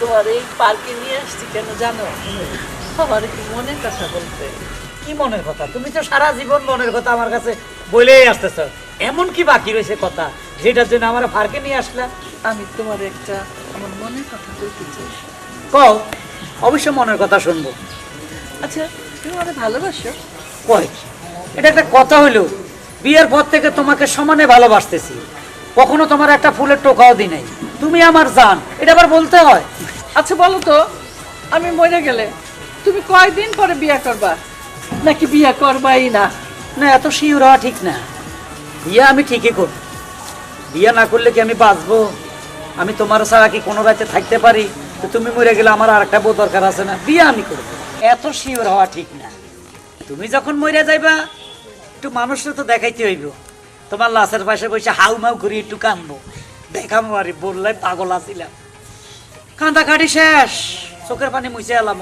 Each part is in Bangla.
তোমার এই পার্কে নিয়ে আসছি কেন জানো? আমার কি মনের কথা বলতে। কি মনের কথা? তুমি তো সারা জীবন মনের কথা আমার কাছে বলেই আসতেছ। এমন কি বাকি রয়েছে কথা যেটার জন্য আমার পার্কে নিয়ে আসলা আমি তোমার একটা আমার মনের কথা বলতে চাই। কও অবশ্য মনের কথা শুনব। আচ্ছা তুমি আমাদের ভালোবাসো? কয়? এটা একটা কথা হলো। বিয়ের পর থেকে তোমাকে সমানে ভালোবাসতেছি। কখনো তোমার একটা ফুলের টোকাও দি নাই। তুমি আমার জান এটা আবার বলতে হয়? আচ্ছা বলো তো আমি মরে গেলে তুমি কয়দিন পরে বিয়ে করবা? নাকি বিয়ে করবাই না? না এত শিওর হওয়া ঠিক না। বিয়ে আমি ঠিকই করব। বিয়ে না করলে কি আমি বাঁচবো? আমি তোমার ছাড়া কি কোনো রাতে থাকতে পারি? তো তুমি মরে গেলে আমার আর একটা বউ দরকার আছে না বিয়ে আমি করব। এত শিওর হওয়া ঠিক না। তুমি যখন মরে যাইবা একটু মানুষের তো দেখাইতে হইব। তোমার লাশের পাশে বসে হাউ মাউ করি একটু কানবো। দেখামো বললে পাগল আছিলাম। কান্দা কাটি শেষ, চোখের পানি মুছে এলাম।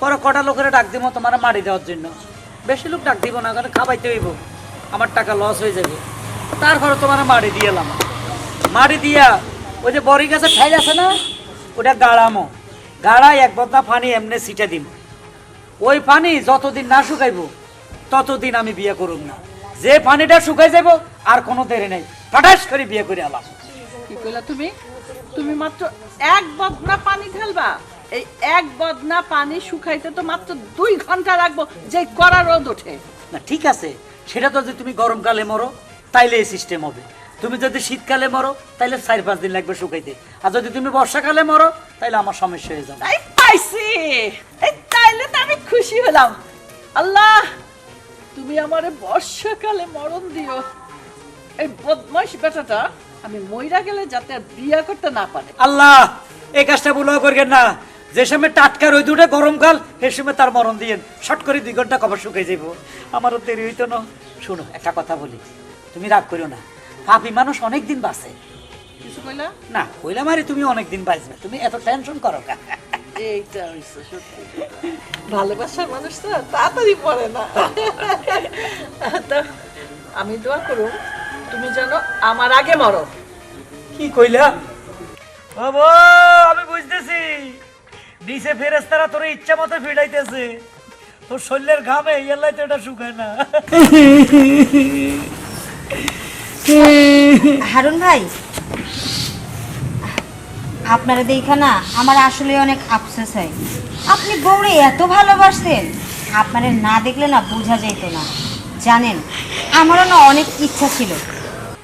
পরে কটা লোকের ডাক দিব তোমার মারি দেওয়ার জন্য। বেশি লোক ডাক দিব না, কারণ খাবাইতে হইব। আমার টাকা লস হয়ে যাবে। তারপরে তোমার মারি দিয়ে এলাম। মারি দিয়া ওই যে বড়ি গাছের ঠাই আছে না, ওটা গাড়ামো। গাড়াই এক বদনা পানি এমনি সিটে দিব ওই পানি যতদিন না শুকাইব, ততদিন আমি বিয়ে করুম না। যে পানিটা শুকাই যাব আর কোনো দেরি নেই। ফাটাস করে বিয়ে করে আলাম। কি কইলা তুমি? তুমি মাত্র এক বদনা পানি ঢালবা। এই এক বদনা পানি শুকাইতে তো মাত্র দুই ঘণ্টা রাখব যে কড়া রোদ ওঠে। না ঠিক আছে। সেটা তো যদি তুমি গরমকালে মরো তাইলে এই সিস্টেম হবে। তুমি যদি শীতকালে মরো তাইলে চার পাঁচ দিন লাগবে শুকাইতে। আর যদি তুমি বর্ষাকালে মরো তাইলে আমার সমস্যা হয়ে যাবে। তাই পাইছি। এই তাইলে তো আমি খুশি হলাম। আল্লাহ তুমি আমারে বর্ষাকালে মরণ দিও। এই বদমাইশ বেটাটা আমি মইরা গেলে যাতে আর বিয়া করতে না পারে। আল্লাহ এই কাজটা ভুলেও করবেন না। যে সময় টাটকা রোদ উঠে গরমকাল সে সময় তার মরণ দিয়ে শর্ট করে দুই ঘণ্টা কবর শুকাই যাইব। আমারও দেরি হইতো না। শোনো একটা কথা বলি। তুমি রাগ করো না। পাপি মানুষ অনেক দিন বাঁচে। কিছু কইলা? না কইলা আরে তুমি অনেক দিন বাঁচবে। তুমি এত টেনশন করো কা এইটা সত্যি। ভালোবাসার মানুষ তো তাড়াতাড়ি পড়ে না। তো আমি দোয়া করুম তুমি যেন আমার আগে মরো। কি কইলা? বাবা আমি বুঝতেছি। নিচে ফেরেস্তারা তোর ইচ্ছা মতো ফিরাইতেছে। তোর শরীরের ঘামে এলাই তো এটা শুকায় না। হারুন ভাই আপনারা দেখা না আমার আসলে অনেক আফসোস হয়। আপনি বউরে এত ভালোবাসতেন, আপনারা না দেখলে না বোঝা যেত না। জানেন, আমারও না অনেক ইচ্ছা ছিল।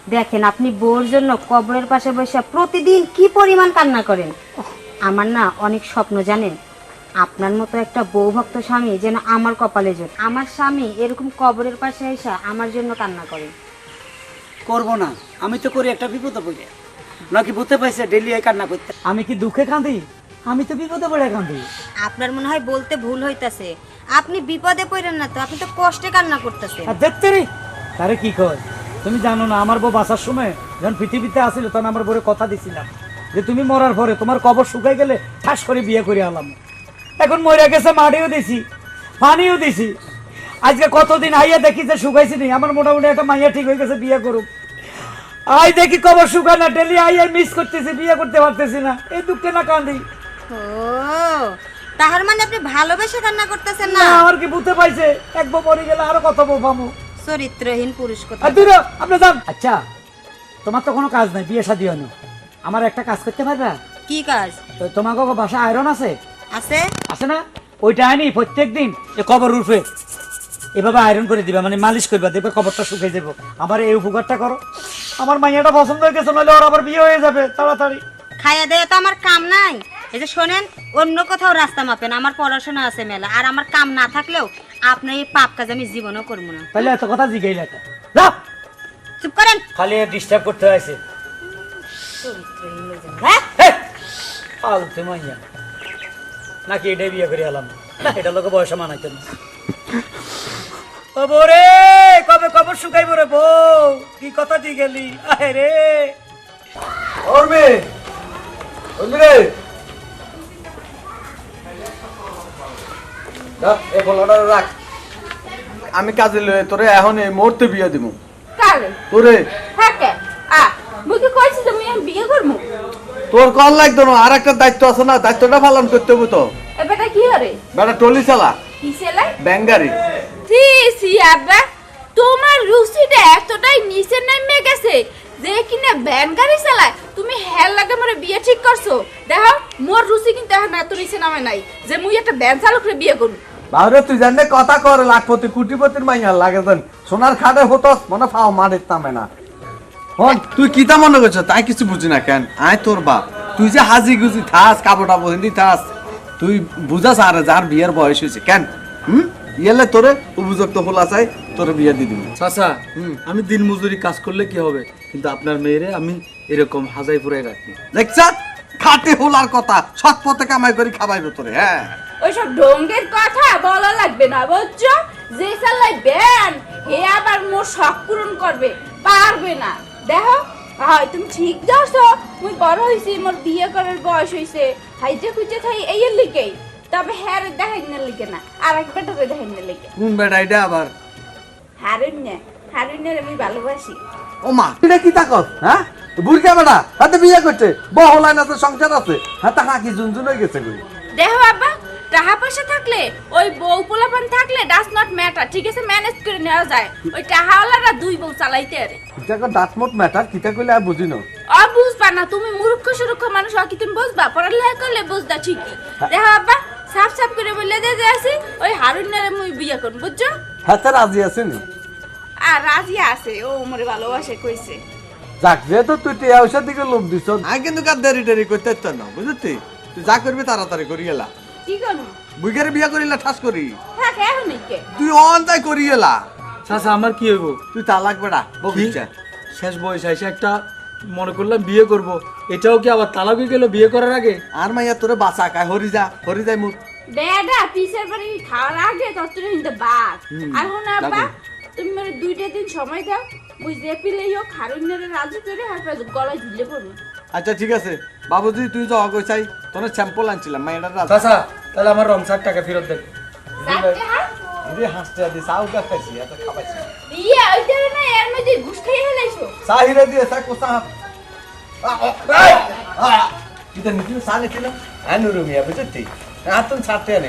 দেখেন, আপনি বউর জন্য কবরের পাশে বসে প্রতিদিন কি পরিমাণ কান্না করেন। আমার না অনেক স্বপ্ন, জানেন? আপনার মতো একটা বউভক্ত স্বামী যেন আমার কপালে জোট আমার স্বামী এরকম কবরের পাশে এসে আমার জন্য কান্না করে। করব না। আমি তো করি একটা বিপদে পড়ে নাকি বুঝতে পাইছে ডেলি এই কান্না করতে? আমি কি দুঃখে কাঁদি আমি তো বিপদে পড়ে কাঁদি আপনার মনে হয় বলতে ভুল হইতাছে। আপনি বিপদে পড়েন না তো আপনি তো কষ্টে কান্না করতেছেন। আর দেখতে রে! তারে কি কয়? তুমি জানো না আমার বউ বাসার সময় যখন পৃথিবীতে আসিল তখন আমার বউরে কথা দিছিলাম। যে তুমি মরার পরে তোমার কবর শুকাই গেলে ঠাস করে বিয়ে করে আলাম। এখন মরে গেছে মাটিও দিছি পানিও দিছি। আজকে কতদিন আইয়া দেখি যে শুকাইছি নি আমার মোটামুটি একটা মাইয়া ঠিক হয়ে গেছে বিয়ে করুক। আই দেখি কবর শুকায় না ডেলি আইয়া মিস করতেছি বিয়ে করতে পারতেছি না। এই দুঃখে না কান্দি। ও তাহার মানে আপনি ভালোবেসে কান্না করতেছেন না? আর কি বুঝতে পাইছে? এক বউ মরে গেলে আরও কত বউ পাবো চরিত্রহীন পুরুষ কথা আর দূরে আপনি যান। আচ্ছা তোমার তো কোনো কাজ নাই বিয়ে শাদি হয়নি। আমার একটা কাজ করতে পারবে? কি কাজ? তো তোমাকে বাসা আয়রন আছে? আছে? আছে না? ওইটা আনি প্রত্যেক দিন এ কবর রূপে এভাবে আয়রন করে দিবা মানে মালিশ করবা দেখবে কবরটা শুকিয়ে যাব। আমার এই উপকারটা করো। আমার মাইয়াটা পছন্দ হয়ে গেছে নাহলে ওর আবার বিয়ে হয়ে যাবে তাড়াতাড়ি। খাইয়া দেয়া তো আমার কাম নাই। এই যে শোনেন অন্য কোথাও রাস্তা মাপেন আমার পড়াশোনা আছে মেলা আর আমার কাম না থাকলেও আপনার এই পাপ কাজ আমি জীবনও করব না। তাহলে এত কথা জিগাই লেখা যা! চুপ করেন। খালি ডিস্টার্ব করতে হয়েছে চরিত্রহীন হ্যাঁ? মাইয়া। নাকি এটাই বিয়ে করে এলাম? না এটা লোকে বয়সে মানাইতে না। ও বউ রে কবে কবর শুকাইব রে বউ? কি কথা দিয়ে গেলি? আহে রে। অর্মে অর্মে রে রাখ, বলাটা রাখ। আমি কাজে লয়ে তোরে এখন এই মুহূর্তে বিয়ে দিব। কারে? তোরে। হ্যাঁ কে আ মুই কইছি তুমি আমি বিয়ে করব? তোর কল লাগতো না আর একটা দায়িত্ব আছে না দায়িত্বটা পালন করতে হবে তো। এবারটা কি হরে? বেটা টলি চালা। কি ছেলে ব্যাঙ্গারি। সি সি আব্বা। তোমার রুচিটা এতটাই নিচে নেমে গেছে যে কিনা ভ্যান গাড়ি চালায়। তুমি হেল লাগে মরে বিয়ে ঠিক করছ। দেখো মোর রুচি কিন্তু এখন এত নিচে নামে নাই যে মুই একটা ভ্যান চালকরে বিয়ে করব বাবরে তুই জানলে কথা কর লাখপতি কোটিপতির মাইয়া লাগে জান সোনার খাটে হতো মনে ফাও মারের তামে না। হন তুই কিতা মনে করছ? তাই কিছু বুঝি না কেন? আয় তোর বাপ। তুই যে হাজি গুজি থাস কাপড় টাপড় হিন্দি থাস তুই বুঝাস আর যার বিয়ের বয়স হয়েছে। কেন? হুম? ইয়েলে তোরে উপযুক্ত ফুলা চাই তোরে বিয়ে দিয়ে দিবি। চাচা আমি দিন মজুরি কাজ করলে কি হবে? কিন্তু আপনার মেয়েরে আমি এরকম হাজাই পুরে রাখব। দেখছ? খাটে হোলার কথা সৎ পথে কামাই করে খাবাইবে তোরে হ্যাঁ। ওইসব ঢঙ্গের কথা বলা লাগবে না বুঝছ? যে চালাই ভ্যান হে আবার মোর শখ পূরণ করবে পারবে না। দেখো হয় তুমি ঠিক যাচ্ছো মুই বড় হইছি মোর বিয়ে করার বয়স হইছে। হাইজে খুঁজে থাই এই লিগেই। তবে হ্যাঁ দেখাই না লিগে না আর এক বেটারে দেখাই না লিগে কোন বেটা এটা আবার? হারুন না হারুন আমি ভালোবাসি। ও মা এটা কি তাকত হ্যাঁ? বুড়কা বেটা হাতে বিয়ে করছে বহলাই না তো সংসার আছে হাতে হাঁকি জুনজুন হয়ে গেছে কই দেখো বাবা টাকা পয়সা থাকলে ওই বউ পোলাপান থাকলে ডাস নট ম্যাটার ঠিক আছে ম্যানেজ করে নেওয়া যায়। ওই টাকাওয়ালারা দুই বউ চালাইতে আরে কিতা কো ডাটমট ম্যাটার কিতা কইলে আর বুঝি না। আর বুঝবা না তুমি মূর্খ সুরক্ষ মানুষ আর কি তুমি বুঝবা? পড়ালেখা করলে বুঝবা ঠিকই। দেখো বাবা সাফ সাফ করে বলে দে যে আসি ওই হারুনারে মুই বিয়ে করব বুঝছ? হ্যাঁ হাতে রাজি আছে নি আর রাজি আছে ও মোরে ভালোবাসে কইছে। যাক যেহেতু তুই টিয়া পয়সার দিকে লোভ দিছ আমি কিন্তু দেরি টেরি করতে তো না বুঝলি? তুই যা করবি তাড়াতাড়ি করি গেলা কি করব? বুইগারে বিয়া করিলা ঠাস করি। থাক এখন কে তুই অন তাই করি গেলা চাচা আমার কি হইব? তুই তালাক বেড়া বগিচা শেষ বয়স এসে একটা মনে করলাম বিয়ে করব। এটাও কি আবার হয়ে গেল বিয়ে করার আগে? আর মাইয়া তোরে বাঁচা কায় হরি যা হরি যাই মুখ। বেডা পিসের বাড়ি খাওয়ার আগে ততটা হিন্দে বাদ। আর হন লাগে। তুমি মানে দুইটা দিন সময় দাও যে পিলেই হোক হারুনারে রাজি করে হারপা গলায় ঝুলে পড়ব। আচ্ছা ঠিক আছে। বাবুজি তুই যাওয়া কই চাই। তোর স্যাম্পল আনছিলাম মাইয়াটার রাজা। চাচা তাহলে আমার রং রমসার টাকা ফেরত দেন। হাত? রে হাসতে দি সাউ কা খাইছি এত খাবাইছি। ইয়ে না এর মধ্যে ঘুষ খাইয়ে ফেলাইছো? সাহিরে দিয়ে সা কোসা কিতা নিছিল সা নিছিল? আনুরু মিয়া বুঝতি আতুন ছাড়তে আনে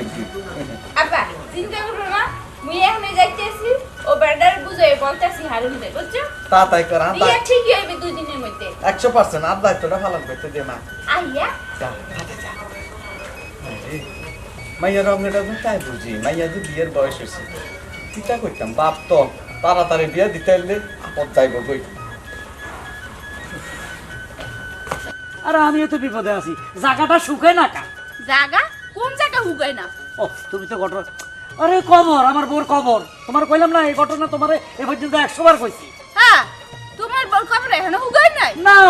আব্বা চিন্তা করো না মুই এখানে যাইতেছি ও বেডার বুঝাই বলতেছি হারুন দে বুঝছ? তা তাই কর বিয়ে ঠিকই হইবে দুই দিনের মধ্যে। একশো পার্সেন্ট আর দায়িত্বটা পালন করতে দে মা। আইয়া? যা হাতে যা। আরে, রঙটা তো তাই বুঝি। মাইয়া যে বিয়ের বয়স হয়েছে। করতাম বাপ তো তাড়াতাড়ি বিয়ে দিতে হলে আপদ যাইব কই? আর আমিও তো বিপদে আছি। জায়গাটা শুকায় না কা জাগা কোন জায়গা হুগাই না? ও তুমি তো ঘটনা আরে কবর আমার বোর কবর। তোমার কইলাম না এই ঘটনা তোমার এ পর্যন্ত একশো বার কইছি। হ্যাঁ তোমার বল খবর এখানে হুগাই নাই? না।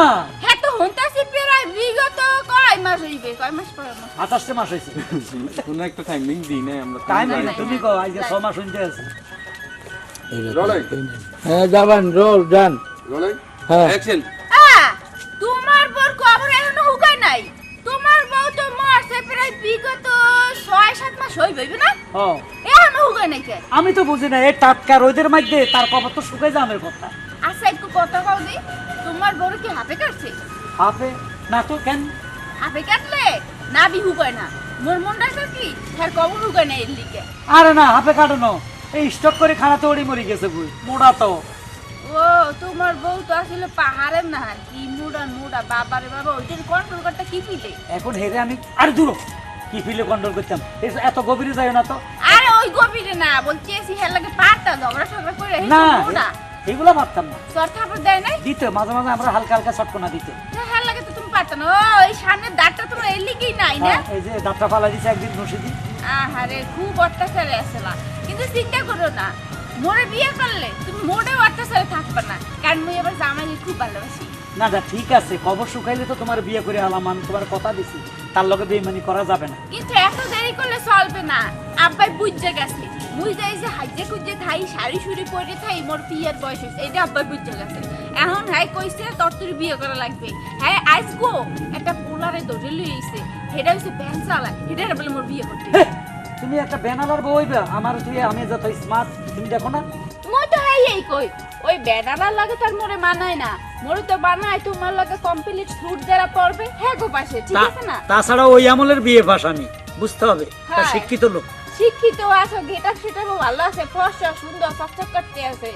হ্যাঁ তো হন্তাছি প্রায় বিগত কয় মাস হইবে কয় মাস পর মাস? আঠাশটা মাস হয়েছে কোনো একটা টাইমিং দিই নাই আমরা। না তুমি কো আজকে ছ মাস শুনতে আছি। হ্যাঁ যাবেন রোল যান। হ্যাঁ। তোমার বর খবর এখনও হুগাই নাই। তোমার বউ তো মরছে প্রায় বিগত ছয় সাত মাস হইবে না? এখনও হুগাই নাই কে? আমি তো বুঝি না এই টাটকা রোদের মধ্যে তার কবর তো শুকাই যাবে কথা। আচ্ছা একটু কথা কও দি। তোমার বড় কি হাতে কাটছে? হাফে না তো কেন? হাতে কাটলে না বি হুগায় না। মোর মনটা কি হ্যাঁ কবর হুগায় না এর লিগে। আরে না হাফে কাটানো এই স্টক করে খানাতে ওড়ি মরি গেছে বুই। মোড়া তো। ও তোমার বউ তো আসলে পাহাড়ের না কি মুড়া মুড়া বাবারে বাবা ওইটার কন্ট্রোল করতে কি ফিলে এখন হেরে আমি আরে দূর। কি ফিলে কন্ট্রোল করতাম? এত গভীরে যায় না তো। আরে ওই গভীরে না বলছি এসি হের লাগে পারতা ঝগড়া ঝগড়া করে না মুড়া। এগুলো পারতাম না। সর থাপড় দেয় নাই? দিতে মাঝে মাঝে আমরা হালকা হালকা চটকনা দিতে। না হের লাগে তো তুমি পারতা না। ওই সামনের দাঁতটা তোমার এর লিগেই নাই না? হ্যাঁ, এই যে দাঁতটা ফালা দিছে একদিন ঘষে দি আহারে খুব অত্যাচারে আসলা কিন্তু চিন্তা করো না। মোরে বিয়ে করলে তুমি মোটেও অত্যাচারে থাকবে না। কারণ মুই এবার জামাইকে খুব ভালোবাসি। না দা ঠিক আছে। কবর শুকাইলে তো তোমার বিয়ে করে আলাম আমি তোমার কথা দিছি। তার লগে বেইমানি করা যাবে না। কিন্তু এত দেরি করলে চলবে না। আব্বাই বুঝতে গেছে। মুই যাই যে হাইজে কুজে থাই শাড়ি শুড়ি পরে থাই মোর বিয়ের বয়স হয়েছে। এটা আব্বাই বুঝতে গেছে। এখন হ্যাঁ কইছে তোর তোর বিয়ে করা লাগবে। হ্যাঁ আজ গো একটা পোলারে ধরে লইছে। সেটা হচ্ছে ব্যান চালা এটা বলে মোর বিয়ে করতে। তুমি একটা ব্যানালার বইবে আমার তুই আমি যত স্মার্ট তুমি দেখো না। মই তো এই কই ওই ব্যানারার লাগে তার মোরে মানায় না। মোরে তো বানায় তোমার লাগে কমপ্লিট ফ্রুট যারা পড়বে হ্যাঁ গো পাশে ঠিক আছে না? তাছাড়া ওই আমলের বিয়ে পাস আমি বুঝতে হবে তা হ্যাঁ। শিক্ষিত লোক। শিক্ষিত আছে গেটা সেটাও ভালো আছে ফর্সা সুন্দর চকচক করতে আছে।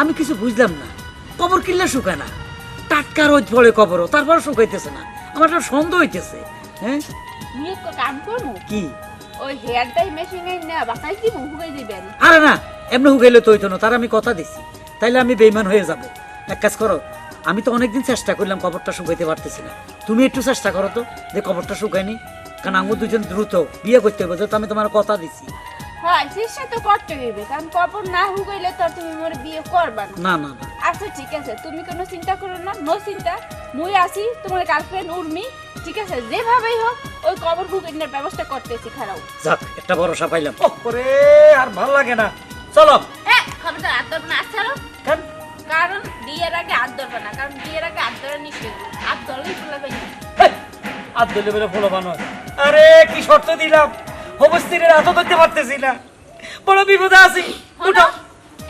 আমি কিছু বুঝলাম না কবর কিনলে শুকায় না। টাটকা রোদ পড়ে কবরও তারপর শুকাইতেছে না। আমার একটা সন্দেহ হইতেছে হ্যাঁ? তুমি একটা কাম করব? কি? ওই না আরে না, এমনি হুগাইলে তো হইতো না, তার আমি কথা দিছি। তাইলে আমি বেইমান হয়ে যাব। এক কাজ করো, আমি তো অনেকদিন চেষ্টা করলাম কবরটা শুকাইতে পারতেছি না। তুমি একটু চেষ্টা করো তো, যে কবরটা শুকায়নি, কারণ আমি দুজন দ্রুত বিয়ে করতে হবে তো আমি তোমার কথা দিছি। হ্যাঁ চেষ্টা তো করতে হইবে কারণ কবর না হুগাইলে তো তুমি মোর বিয়ে করবা না। না না না। আচ্ছা ঠিক আছে তুমি কোনো চিন্তা করো না নো চিন্তা। মুই আছি তোমার গার্লফ্রেন্ড উর্মি ঠিক আছে? যেভাবেই হোক ওই কবর হুগাইনের ব্যবস্থা করতেছি খারাপ যাক একটা ভরসা পাইলাম। ওরে আর ভালো লাগে না। চলো। হ্যাঁ খবরদার হাত ধরবে না আচ্ছা কেন? কারণ বিয়ের আগে হাত ধরবে না কারণ বিয়ের আগে হাত ধরা নিষেধ হাত ধরলেই ফুলাবে আর দিলে বেলে ফলো বানো আরে কি শর্ত দিলাম? অবস্থিরের হাতও ধরতে পারতেছি না। বড় বিপদে আছি। হলো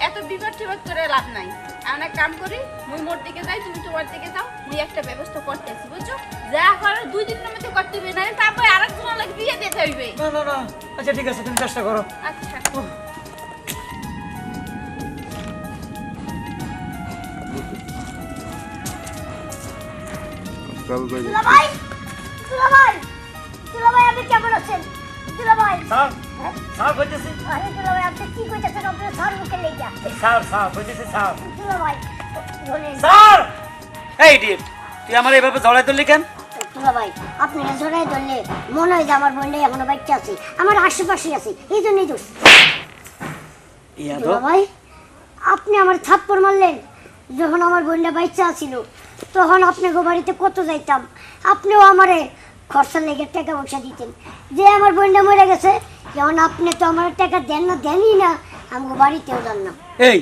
এত বিপদ টিপদ করে লাভ নাই। আমি এক কাম করি মুই মোর দিকে যাই তুমি তোমার দিকে যাও। মুই একটা ব্যবস্থা করতেছি বুঝছ? যা করার দুই দিনের মধ্যে করতে হবে না তারপরে আরেকজনের লাগে বিয়ে দিতে হইবে। না না না। আচ্ছা ঠিক আছে তুমি চেষ্টা করো। আচ্ছা। দুলাভাই দুলাভাই দুলাভাই আপনি কেমন আছেন? দুলাভাই। স্যার স্যার কইতেছি। আরে দুলাভাই আপনি কি কইতেছেন? আপনার স্যার মুখে লেগে স্যার স্যার কইতেছি স্যার। দুলাভাই বলেন স্যার! এই ডিপ তুই আমার এইভাবে জড়াই তুললি কেন? দুলাভাই আপনি জোড়ায় ধরলে মনে হয় যে আমার বোনটা এখনও বাচ্চা আছে। আমার আশেপাশে আছে। এই জন্যই দোষ। ইয়াদব দুলাভাই আপনি আমার থাপ্পড় মারলেন। যখন আমার বোনটা বাচ্চা ছিল তখন আপনি গো বাড়িতে কত যাইতাম? আপনিও আমারে খরচার লেগে টাকা পয়সা দিতেন। যে আমার বোনটা মরে গেছে যেমন আপনি তো আমার টাকা দেন না দেনই না আমাকে বাড়িতেও যান না। এই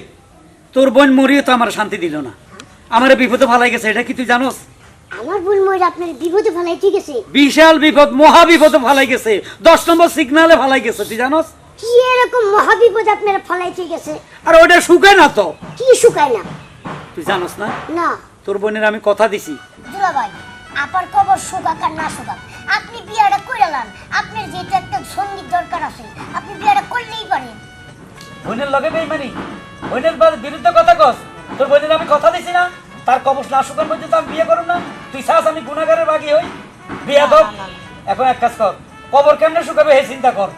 তোর বোন মরিয়ে তো আমার শান্তি দিল না। আমার বিপদে ভালাই গেছে এটা কি তুই জানোস? আমার বোন মরে আপনার বিপদে ফেলাই ঠিক আছে। বিশাল বিপদ মহা বিপদে ভালাই গেছে। দশ নম্বর সিগনালে ভালাই গেছে তুই জানোস? কি এরকম মহাবিপদ আপনার ফলাই ঠিক আছে? আর ওটা শুকায় না তো? কি শুকায় না? তুই জানোস না? না। তোর বোনের আমি কথা দিছি। দুলাভাই। আপার কবর আর না শুকাক আপনি বিয়াটা করে লান আপনার যেহেতু একটা সংগীত দরকার আছে আপনি বিয়াটা করলেই পারেন। বোনের লগে বেইমানি বোনের বিরুদ্ধে কথা কস। তোর বোনের আমি কথা দিছি না। তার কবর না শুকান পর্যন্ত আমি বিয়ে করব না। তুই চাস আমি গুণাগারের বাগি হই? বিয়া তো এখন এক কাজ কর। কবর কেমনে শুকাবে হে চিন্তা কর।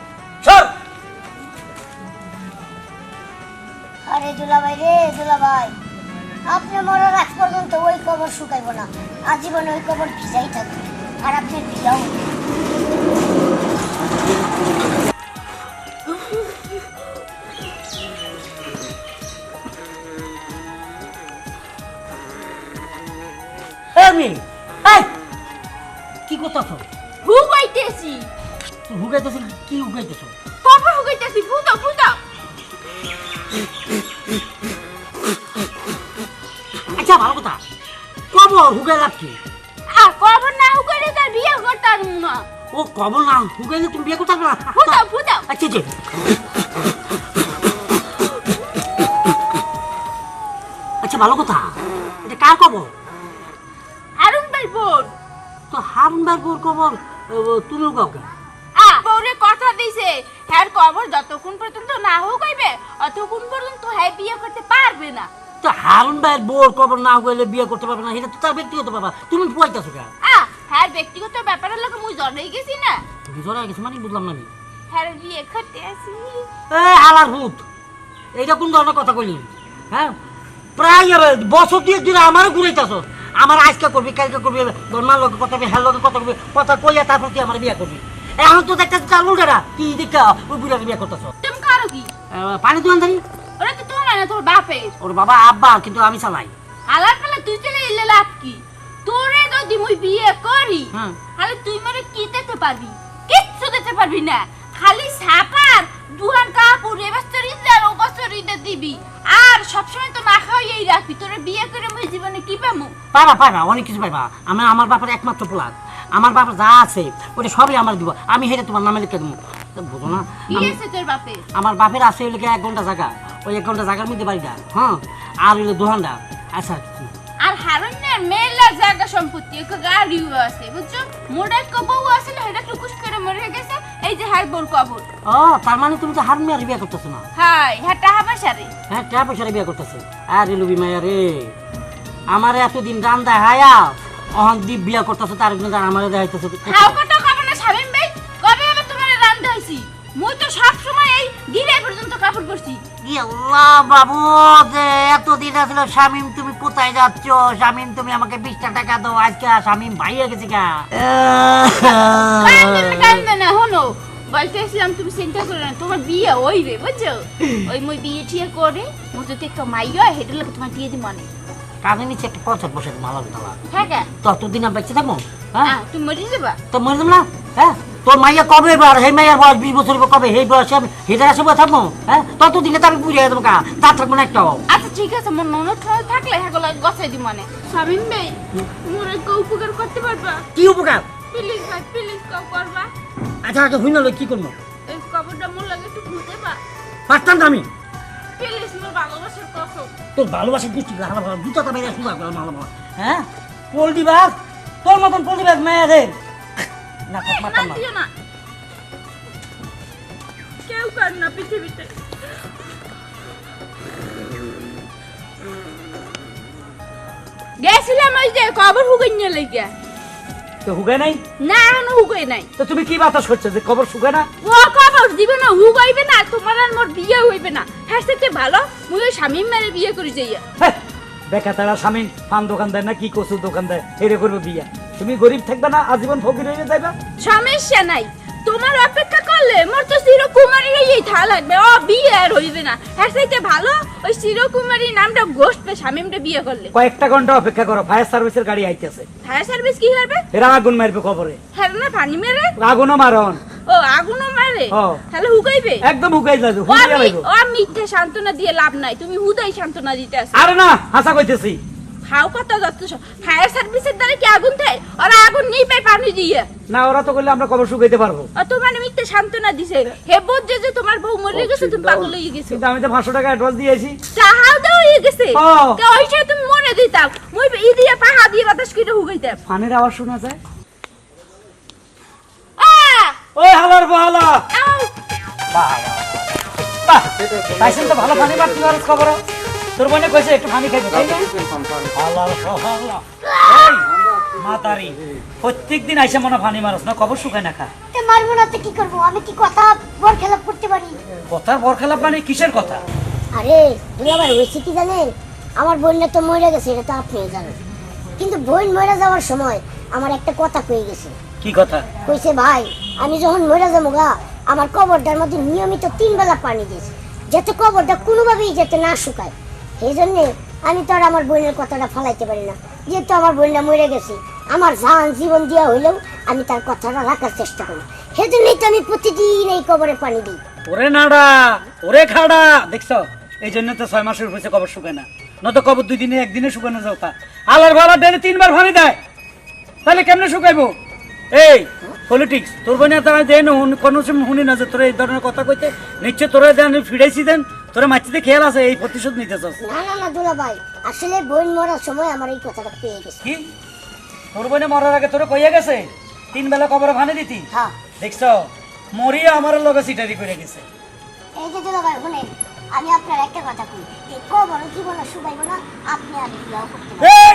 সর! আরে দুলাভাই রে দুলাভাই। আপনি মরার আগ পর্যন্ত ওই কবর শুকাইব না। আজীবন ওই কবর ভিজাই থাকবে। আর হবে। আমি কি কথা তো হুগাইতেছি। হুগাইতেছ কি হুগাইতেছ? কবর হুগাইতেছি ফুটাও ফুটাও কবর হুগাই লাভ কি আ কবর না হুগাইলে তার বিয়ে করতাম না। ও কবর না হুগাইলে তুমি বিয়ে করতে পারবে না? ফুটাও ফুটাও। আচ্ছা জি আচ্ছা ভালো কথা। এটা কার কবর? আরুন ভাই বোন। তো হারুন ভাই বোর কবর তুমিও কাউকে? বউরে কথা দিছে। হ্যার কবর যতক্ষণ পর্যন্ত না হুগাইবে অতক্ষণ পর্যন্ত হ্যাঁ বিয়ে করতে পারবে না। তো হারুন ভাইয়ের বোর কবর না হইলে বিয়ে করতে পারবে না এটা তো তার ব্যক্তিগত বাবা তুমি পুয়াইতেছো কেন? আ হ্যার ব্যক্তিগত ব্যাপারের লোক মুই জড়াই গেছি না। তুমি জড়াই গেছো মানে বুঝলাম না আমি। হ্যার বিয়ে করতে আসি এ হালার ভূত এইটা কোন ধরনের কথা কইলি? হ্যাঁ? প্রায় এ বছর দিয়ে দিনে আমারও ঘুরাইতেছ। আমার আজকে করবি কালকে করবি লোক কথা কবি হ্যার লোক কথা কবি কথা কইয়া তারপর তুই আমার বিয়ে করবি। এখন তো দেখতে চালু না কি দেখতে ওই বুড়াকে বিয়ে করতেছ। তুমি করো কি? পানি দোকান ধরি ওরা তো না তোর বাপের। ওর বাবা আব্বা কিন্তু আমি চালাই। হালার তুই চলে এলে লাভ কি? তোরে যদি মুই বিয়ে করি হ্যাঁ। তাহলে তুই মানে কি দিতে পারবি? কিচ্ছু দিতে পারবি না। খালি সাপার দুহান কাপড় এবছর ঈদের ও বছর ঈদের দিবি। আর সবসময় তো না খাওয়াই রাখবি। তোরে বিয়ে করে মুই জীবনে কি পামু? পাবা পাবা অনেক কিছু পাইবা। আমি আমার বাপের একমাত্র পোলাদ আমার বাপের যা আছে ওটা সবই আমার দিব। আমি হেঁটে তোমার নামে লিখে দেবো। বুঝো না। আমার বাপের আছে এক ঘণ্টা জায়গা। ওই অ্যাকাউন্টে জায়গার মধ্যে বাড়িটা হ্যাঁ? আর হইল দোকানটা আচ্ছা কি? আর হারুনের মেলা জায়গা সম্পত্তি গাড়িও আছে বুঝছ? আছে না এটা টুকুস করে মরে গেছে এই যে হার বোর কবর। ও তার মানে তুমি তো হার মেয়ার বিয়ে করতেছো না? হাই হ্যাঁ টাহা পয়সারে হ্যাঁ টাকা পয়সারে বিয়ে করতেছে। আর রেলু বিমায়া রে আমার এতদিন রান্দা হায়া অহন দ্বীপ বিয়া করতেছে তার কিন্তু আমার দেখাইতেছে। হইছি মুই তো সব সময় এই দিনে পর্যন্ত কাপড় পরছি। আল্লাহ বাবু যে এতদিন আসলে শামিম তুমি কোথায় যাচ্ছ? শামিম তুমি আমাকে বিশটা টাকা দাও আজকে শামিম ভাই হয়ে গেছে গা। কান্দে না হনো বলতেছিলাম তুমি চিন্তা করো না তোমার বিয়ে হইবে বুঝছ? ওই মই বিয়ে ঠিয়ে করে মুই যদি একটা মাইয়া হেঁটে লোক তোমার দিয়ে দিব মানে কানে নিচে একটা পঞ্চাশ বসে ভালো না হ্যাঁ? ততদিন আমি বেঁচে থাকব হ্যাঁ? তুমি মরে যাবা? তো মরে যাব না? হ্যাঁ? তোর মাইয়া কবে এবার? হে মাইয়ার বয়স বিশ বছর কবে? সেই বয়সে আমি হেঁটে আসব থাকব হ্যাঁ? ততদিনে তো আমি বুঝে যাব কা তার থাকব না একটাও। আচ্ছা ঠিক আছে মোর ননদ থাকলে হেগুলো গছাই দিব মানে স্বামীন ভাই মোর একটা উপকার করতে পারবা? কি উপকার? প্লিজ ভাই প্লিজ করবা। আচ্ছা আচ্ছা হুইন কি করব? এই কবরটা মোর লাগে একটু পারতাম না আমি। প্লিজ মোর ভালোবাসার কসম। তোর ভালোবাসা দুষ্টি ভালো ভালো দুটো তো শুধু ভালো ভালো হ্যাঁ? পোল্ট্রি বাঘ? তোর মতন পোল্ট্রি বাঘ মেয়েদের না মারতাম না না কেউ কার না পৃথিবীতে গেছিলাম ওই যে কবর হুগাই নিয়ে লেগে তো হুগায় নাই না এখনও হুগাই নাই তো তুমি কি বাতাস করছ যে শুকায় না ও খবর দিবে না হুগাইবে না তোমার আর মোর বিয়ে হইবে না হ্যাঁ ভালো মুই ওই স্বামী মেরে বিয়ে করে যাইয়া হ্যাঁ, বেকা তারা স্বামী পান দোকান দেয় না কি কচুর দোকান দেয় ছেড়ে করবে বিয়া তুমি গরিব থাকবে না আজীবন ফকির হয়ে যাইবা। সমস্যা নাই। তোমার অপেক্ষা করলে মোর তো চিরকুমারী এই থা লাগবে। ও বিয়ে আর হইবে না। হ্যাঁ সেটা ভালো ওই চিরকুমারী নামটা গোষ্ঠবে স্বামীমটা বিয়ে করলে। কয়েকটা ঘণ্টা অপেক্ষা করো ফায়ার সার্ভিসের গাড়ি আইতেছে। ফায়ার সার্ভিস কি হবে? এরা আগুন মারবে কবরে। হ্যাঁ না পানি মেরে? আগুনও মারন। ও আগুনও মারে। তাহলে হুকাইবে একদম হুকাই যাবে আমি লাইব। ও মিথ্যে সান্ত্বনা দিয়ে লাভ নাই। তুমি হুদাই সান্ত্বনা দিতে আসো আরে না হাসা কইতেছি। খাও কত যত ফায়ার সার্ভিসের দ্বারা কি আগুন থাকে ওরা আগুন নেই পায় পানি দিয়ে। না ওরা তো করলে আমরা কবর শুকাইতে পারব। তোমার মিথ্যে সান্ত্বনা দিছে। হে বুঝছে যে তোমার বউ মরে গেছে তুমি পাগল হয়ে গেছো। কিন্তু আমি তো পাঁচশো টাকা অ্যাডভান্স দিয়েছি চাহাও দাও হয়ে গেছে। তো তুমি মরে দিতাম। মুই ই দিয়ে পাহা দিয়ে বাতাস করে হুগাইতাম। ফানের আওয়াজ শোনা যায়! ওই হালার বহালা। আউ! বাহ তাইছেন তো ভালো পানি পারছ খবর। তোর বোনে কইছে একটু পানি খাইবে তাই না? হালার বহালা মাতারি প্রত্যেকদিন আইসা মনে পানি মারস না কবর শুকায় না খা। তে মারবো না তো কি করব? আমি কি কথা বর খেলাপ করতে পারি? কথার বর খেলাপ মানে কিসের কথা? আরে হয়েছে কি জানেন? আমার বোনটা তো মরে গেছে এটা তো আপনিও জানেন। কিন্তু বোন মরে যাওয়ার সময় আমার একটা কথা কয়ে গেছে। কি কথা? কইছে ভাই আমি যখন মরে যাব গা আমার কবরটার মধ্যে নিয়মিত তিন বেলা পানি দিয়েছে। যাতে কবরটা কোনোভাবেই যাতে না শুকায়। সেই জন্যে আমি তো আর আমার বোনের কথাটা ফালাইতে পারি না। যেহেতু আমার বোনটা মরে গেছে, আমার জান জীবন দেওয়া হইলেও আমি তার কথাটা রাখার চেষ্টা করি সেই জন্যই তো আমি প্রতিদিন এই কবরে পানি দিই। ওরে নাড়া, ওরে খাড়া, দেখছ? এই জন্য তো ছয় মাসের হয়েছে কবর শুকায় না। নয়তো কবর দুই দিনে, একদিনে শুকানো যাও তা। আলার ভাড়া ডেলে তিনবার পানি দেয়। তাহলে কেমনে শুকাইবো? এই পলিটিক্স তোর বোনে তো আমি দেন কোনো শুনি না যে তোর এই ধরনের কথা কইতে। নিশ্চয় তোরা দেন ফিরাইছি দেন। তোরা মাছিতে খেয়াল আছে এই প্রতিশোধ নিতে চাস না না না দুলা ভাই আসলে বোন মরার সময় আমার এই কথাটা পেয়ে গেছে। কি? তোর বোনে মরার আগে তোরা কইয়া গেছে? তিন বেলা কবরে ভানে দিতি? হ্যাঁ। দেখছ মরিয়া আমার লগে সিটারি করে গেছে। এই যে দুলা ভাই শুনে আমি আপনার একটা কথা কই এই কবর জীবনে শুকাইব না আপনি আর বিবাহ করতে পারবেন এই!